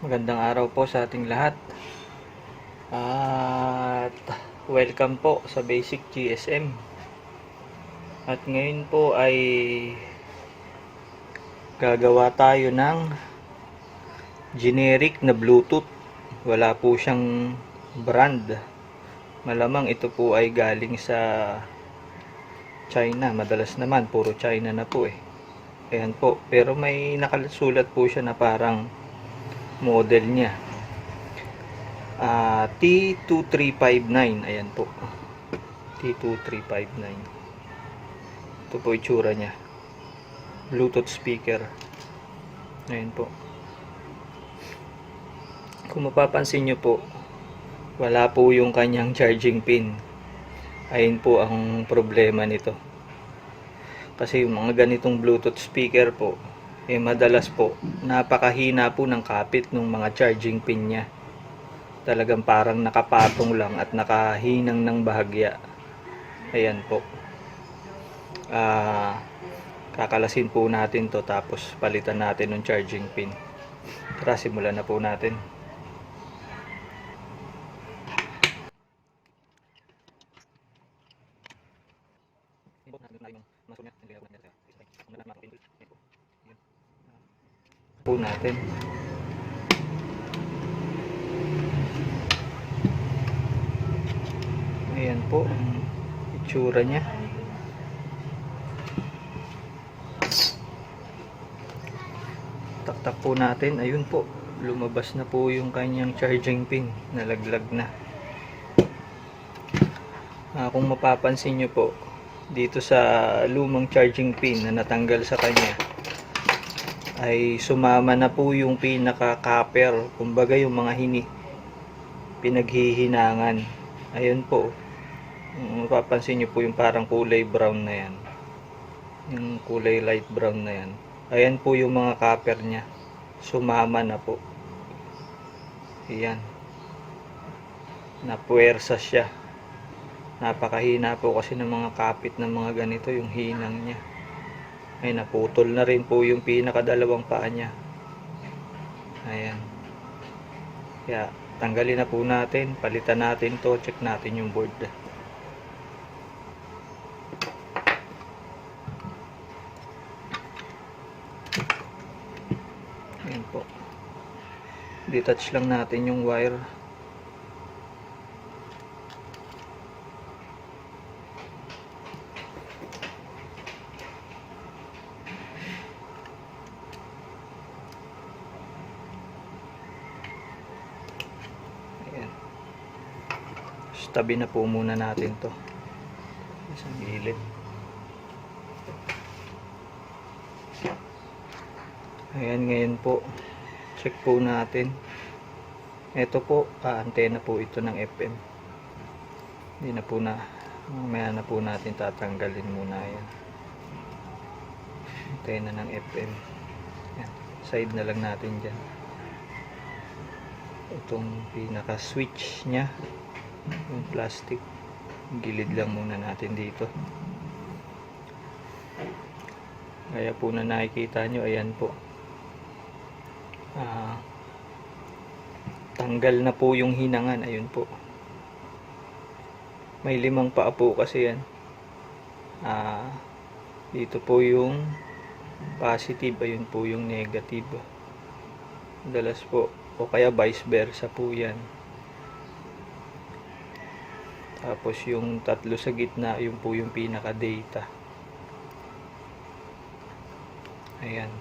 Magandang araw po sa ating lahat. At welcome po sa Basic GSM. At ngayon po ay gagawa tayo ng generic na Bluetooth. Wala po siyang brand. Malamang ito po ay galing sa China. Madalas naman, puro China na po eh. Ayan po. Pero may nakasulat po siya na parang model niya. Ah, T2359. Ayan po. T2359. Ito po itsura niya. Bluetooth speaker. Ayan po. Kung mapapansin nyo po, wala po yung kanyang charging pin. Ayun po ang problema nito. Kasi yung mga ganitong Bluetooth speaker po, eh madalas po, napakahina po ng kapit ng mga charging pin niya. Talagang parang nakapatong lang at nakahinang ng bahagya. Ayan po. Ah, kakalasin po natin to tapos palitan natin ng charging pin. Tara, simulan na po natin. Po natin. Ayan po ang itsura niya. Taktak po natin. Ayun po. Lumabas na po yung kanyang charging pin. Nalaglag na. Ah, kung mapapansin nyo po, dito sa lumang charging pin na natanggal sa kanya, ay sumama na po yung pinaka-copper, kumbaga yung mga hini pinaghihinangan. Ayun po. Kung Mapapansin niyo po yung parang kulay brown na yan. Yung kulay light brown na yan. Ayan po yung mga copper niya. Sumama na po. Ayan. Napuwersa siya. Napakahina po kasi ng mga kapit ng mga ganito yung hinang niya ay naputol na rin po yung pinakadalawang paa niya. Ayan. Kaya tanggalin na po natin. Palitan natin to. Check natin yung board. Ayan po. Detach lang natin yung wire Ayan. Tapos tabi na po muna natin to. Sa gilid. Ayan ngayon po. Check po natin. Ito po, ah, antena po ito ng FM. Hindi na po na, mamaya na po natin tatanggalin muna yan. Antena ng FM. Ayan. Side na lang natin dyan itong pinaka switch nya yung plastic. Gilid lang muna natin dito. Kaya po na nakikita nyo ayan po. Ah, tanggal na po yung hinangan ayun po. May limang paa po kasi yan. Ah, dito po yung positive ayun po yung negative. Dalas po o kaya vice versa po yan tapos yung tatlo sa gitna yung po yung pinaka data ayan.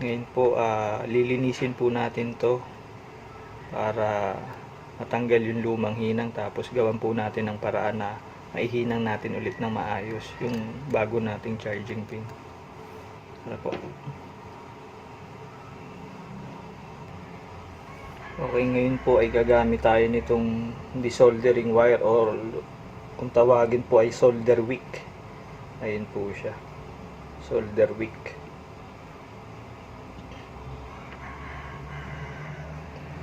Ngayon po ah, lilinisin po natin to para matanggal yung lumang hinang tapos gawan po natin ng paraan na maihinang natin ulit ng maayos yung bago nating charging pin. Ano po Okay, ngayon po ay gagamit tayo nitong desoldering wire or kung tawagin po ay solder wick. Ayun po siya. Solder wick.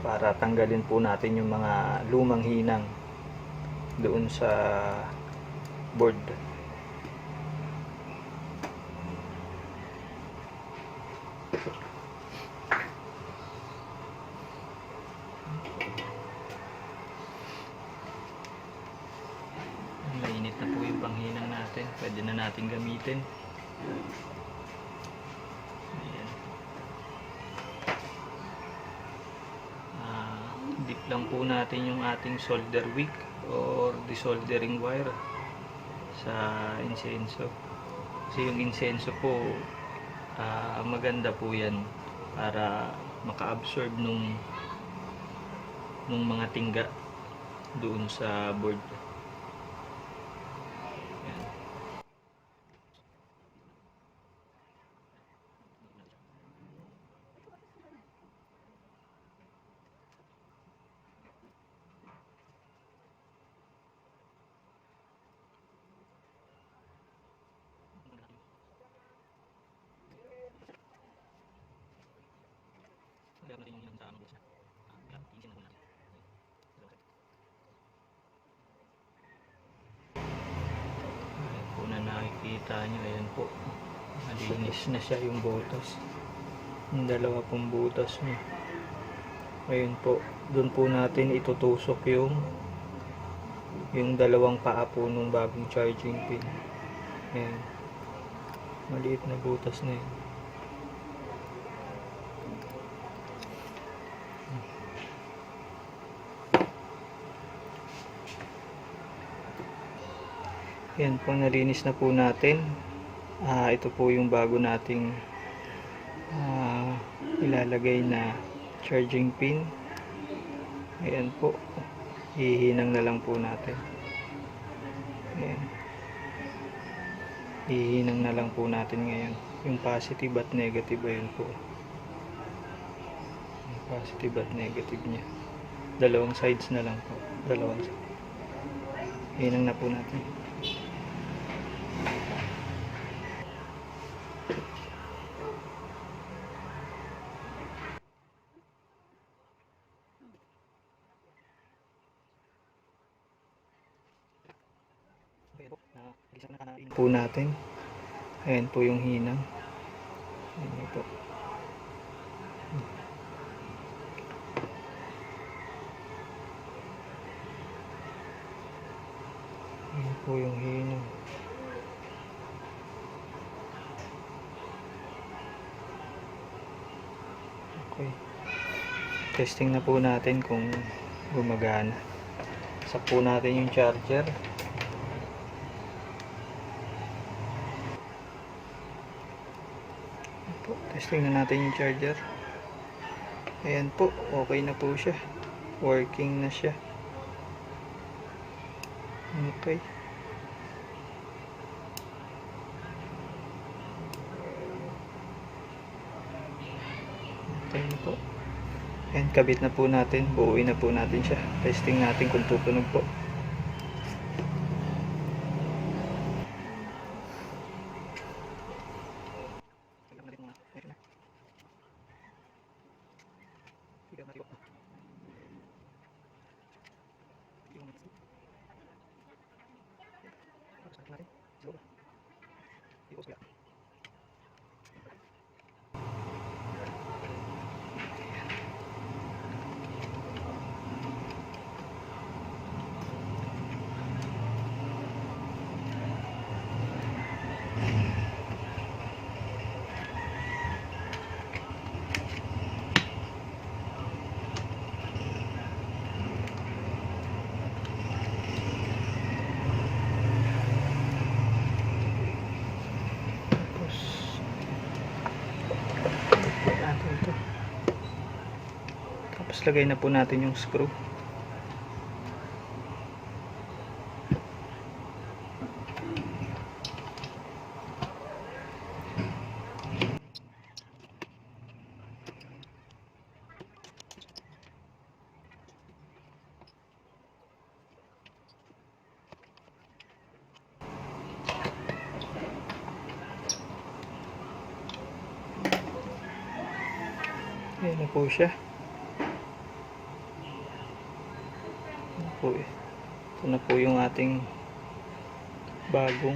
Para tanggalin po natin yung mga lumang hinang doon sa board. pwede na natin gamitin. Ayan. Ah, dip lang po natin yung ating solder wick or desoldering wire sa insenso. Kasi yung insenso po, ah, maganda po yan para maka-absorb nung nung mga tingga doon sa board. Yan. Lagyan natin yung sa ano box niya. Ah, yan, tiisin na muna natin. Ayan nakikita nyo, ayan po. Malinis na siya yung butas. Yung dalawa pong butas niya. Ayun po, doon po natin itutusok yung yung dalawang paa po nung bagong charging pin. Ayan. Maliit na butas na yun. Yan po, nalinis na po natin. Ah, ito po yung bago nating ah, ilalagay na charging pin. Ayan po. Hihinang na lang po natin. Ayan. Hihinang na lang po natin ngayon. Yung positive at negative ayun po. Yung positive at negative niya. Dalawang sides na lang po. Dalawang sides. Hihinang na po natin. Po natin. Ayan po yung hinang. Ayan po. Ayan po yung hinang. Okay. Testing na po natin kung gumagana. Sak po natin yung charger. po, testing na natin yung charger. Ayan po, okay na po siya. Working na siya. Okay. Okay na po. Ayan, kabit na po natin. Buuin na po natin siya. Testing natin kung tutunog po Let's go. Tapos lagay na po natin yung screw. Ayan na po siya. Ayan po eh. Na po yung ating bagong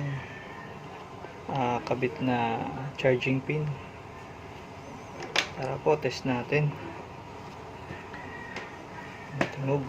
ah, kabit na charging pin. Tara po, test natin. Tunog.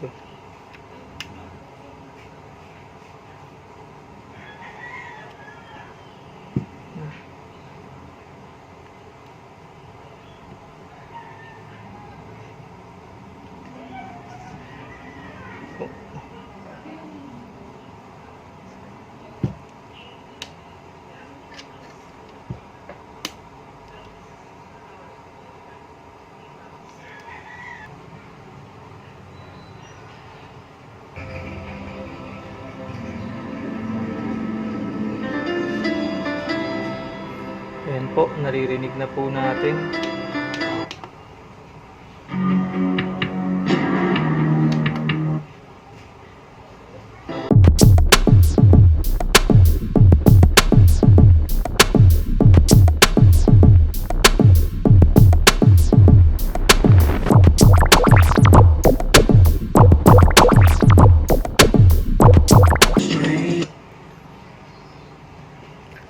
Naririnig na po natin.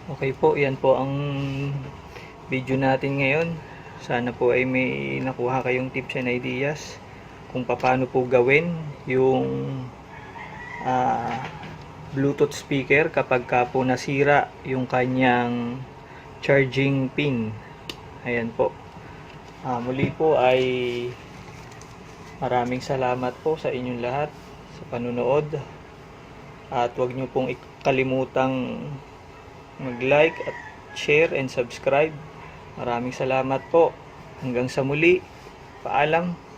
Okay po, yan po ang video natin ngayon. Sana po ay may nakuha kayong tips and ideas kung paano po gawin yung ah, Bluetooth speaker kapag ka po nasira yung kanyang charging pin. Ayan po. Ah, muli po ay maraming salamat po sa inyong lahat sa panunood. At huwag niyo pong kalimutang mag-like at share and subscribe. Maraming salamat po. Hanggang sa muli. Paalam.